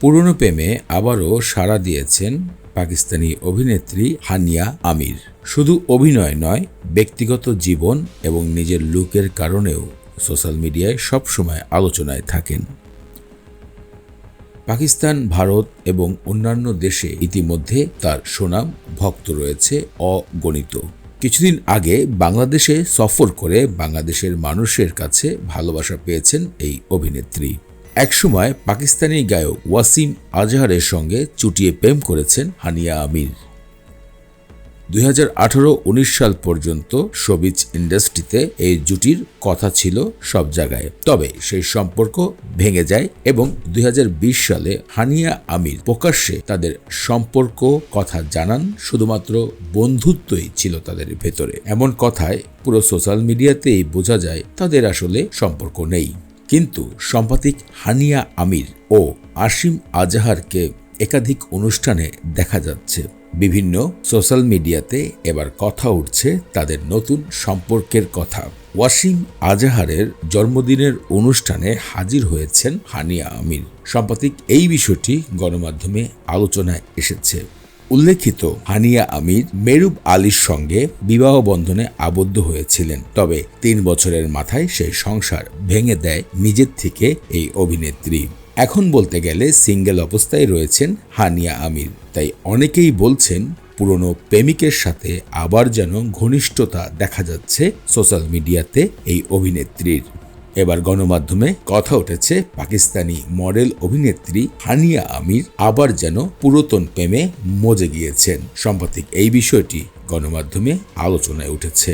পুরনো প্রেমে আবারও সাড়া দিয়েছেন পাকিস্তানি অভিনেত্রী হানিয়া আমির। শুধু অভিনয় নয়, ব্যক্তিগত জীবন এবং নিজের লুকের কারণেও সোশ্যাল মিডিয়ায় সবসময় আলোচনায় থাকেন। পাকিস্তান, ভারত এবং অন্যান্য দেশে ইতিমধ্যে তার সুনাম ভক্ত রয়েছে অগণিত। কিছুদিন আগে বাংলাদেশে সফর করে বাংলাদেশের মানুষের কাছে ভালোবাসা পেয়েছেন এই অভিনেত্রী। একসময় পাকিস্তানি গায়ক ওয়াসিম আজহারের সঙ্গে চুটিয়ে প্রেম করেছেন হানিয়া আমির। দুই হাজার সাল পর্যন্ত শোবিজ ইন্ডাস্ট্রিতে এই জুটির কথা ছিল সব জায়গায়। তবে সেই সম্পর্ক ভেঙে যায় এবং দুই হাজার বিশ সালে হানিয়া আমির প্রকাশ্যে তাদের সম্পর্ক কথা জানান, শুধুমাত্র বন্ধুত্বই ছিল তাদের ভেতরে। এমন কথায় পুরো সোশ্যাল মিডিয়াতেই বোঝা যায় তাদের আসলে সম্পর্ক নেই। কিন্তু সম্পাদিক হানিয়া আমির ও আসিম আজহারকে একাধিক অনুষ্ঠানে দেখা যাচ্ছে। বিভিন্ন সোশ্যাল মিডিয়াতে এবার কথা উঠছে তাদের নতুন সম্পর্কের কথা। ওয়াসিম আজাহারের জন্মদিনের অনুষ্ঠানে হাজির হয়েছেন হানিয়া আমির। সাম্প্রতিক এই বিষয়টি গণমাধ্যমে আলোচনায় এসেছে। উল্লেখিত হানিয়া আমির মেরুব আলীর সঙ্গে বিবাহ বন্ধনে আবদ্ধ হয়েছিলেন, তবে তিন বছরের মাথায় সেই সংসার ভেঙে দেয় নিজের থেকে এই অভিনেত্রী। এখন বলতে গেলে সিঙ্গেল অবস্থায় রয়েছেন হানিয়া আমির। তাই অনেকেই বলছেন পুরনো প্রেমিকের সাথে আবার যেন ঘনিষ্ঠতা দেখা যাচ্ছে সোশ্যাল মিডিয়াতে এই অভিনেত্রীর। এবার গণমাধ্যমে কথা উঠেছে পাকিস্তানি মডেল অভিনেত্রী হানিয়া আমির আবার যেন পুরাতন প্রেমে মজে গিয়েছেন। সাম্প্রতিক এই বিষয়টি গণমাধ্যমে আলোচনায় উঠেছে।